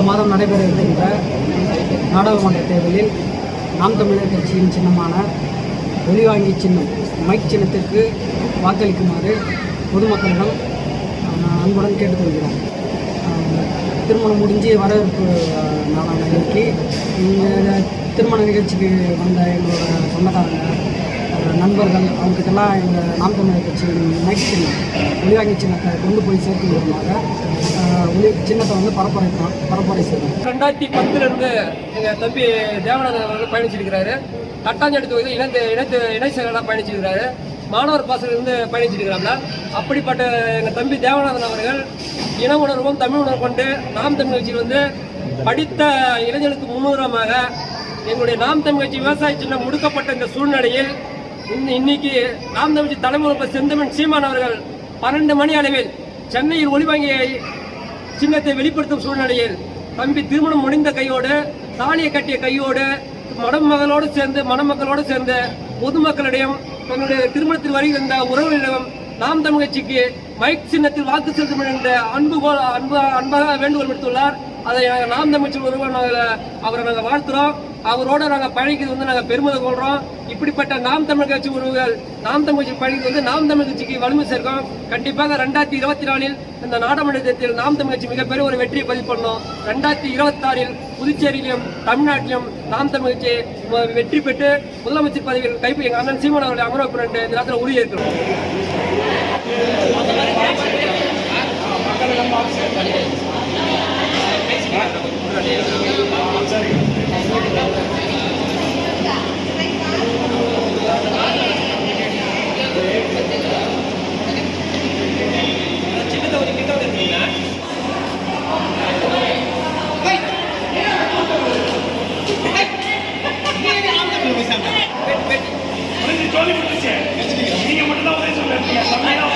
அடுத்த மாதம் நடைபெற இருக்கின்ற நாடாளுமன்ற தேர்தலில் நாம் தமிழர் கட்சியின் சின்னமான ஒலிவாங்கி சின்னம் மைக் சின்னத்திற்கு வாக்களிக்குமாறு பொதுமக்களிடம் அன்புடன் கேட்டுக்கொள்கிறோம் திருமணம் முடிஞ்சு வரவேற்பு நாளான இன்னைக்கு இந்த திருமண நிகழ்ச்சிக்கு வந்த எங்களோட சொந்தக்காரங்க நண்பர்கள் அவங்ககிட்டலாம் எங்கள் நாம் தமிழர் கட்சியின் மைக் சின்னம் சின்னத்தை கொண்டு போய் சேர்த்து விதமாக ஒளி சின்னத்தை வந்து பரப்புரைக்கலாம் பரப்புரை செய்யணும் ரெண்டாயிரத்தி பத்துலேருந்து எங்கள் தம்பி தேவநாதன் அவர்கள் பயணிச்சிருக்கிறாரு. தட்டாஞ்சாடி தொகுதி இணைந்து இணைத்து இணை செயலாளராக பயணிச்சிருக்கிறாரு. மாணவர் பாசல இருந்து பயணிச்சிருக்கிறாங்க அப்படிப்பட்ட எங்கள் தம்பி தேவநாதன் அவர்கள் இன உணர்வும் தமிழ் உணர்வு கொண்டு நாம் தமிழ் கட்சியில் வந்து படித்த இளைஞர்களுக்கு முன்னுரிமாக எங்களுடைய நாம் தமிழ் கட்சி விவசாய சின்னம் முடுக்கப்பட்ட இந்த சூழ்நிலையில் இன்னைக்கு நாம் தமிழ் தலைமுறை செந்தமன் செந்தமிழ் சீமான் அவர்கள் பன்னெண்டு மணி அளவில் சென்னையில் ஒளிவங்கிய சின்னத்தை வெளிப்படுத்தும் சூழ்நிலையில் தம்பி திருமணம் முடிந்த கையோடு தாலியை கட்டிய கையோடு மணமகளோடு சேர்ந்து மணமக்களோடு சேர்ந்து பொதுமக்களிடையும் தன்னுடைய திருமணத்தில் வருகின்ற உறவுகளிடம் நாம் தமிழ் கட்சிக்கு மைக் சின்னத்தில் வாக்கு செலுத்தும் என்ற அன்பு அன்பு அன்பாக வேண்டுகோள் விடுத்துள்ளார். அதை நாங்கள் நாம் தமிழ் ஒருவர் நாங்கள் அவரை நாங்கள் வாழ்த்துறோம். அவரோட நாங்கள் பயணிக்கிறது வந்து நாங்கள் பெருமிதம் கொள்கிறோம் இப்படிப்பட்ட நாம் தமிழ் கட்சி உறவுகள் நாம் தமிழ் கட்சி பயணிக்கிறது வந்து நாம் தமிழ் கட்சிக்கு வலிமை சேர்க்கும். கண்டிப்பாக ரெண்டாயிரத்தி இருபத்தி நாலில் இந்த நாடாளுமன்றத்தில் நாம் தமிழ் கட்சி மிகப்பெரிய ஒரு வெற்றியை பதிவு பண்ணோம். ரெண்டாயிரத்தி இருபத்தாறில் புதுச்சேரியிலும் தமிழ்நாட்டிலும் நாம் தமிழ் கட்சி வெற்றி பெற்று முதலமைச்சர் பதவியில் கைப்பற்றி எங்கள் அண்ணன் சீமான் அவர்களை அமர வைப்போம் நீங்க மட்டும் தான் உதவி சொல்ல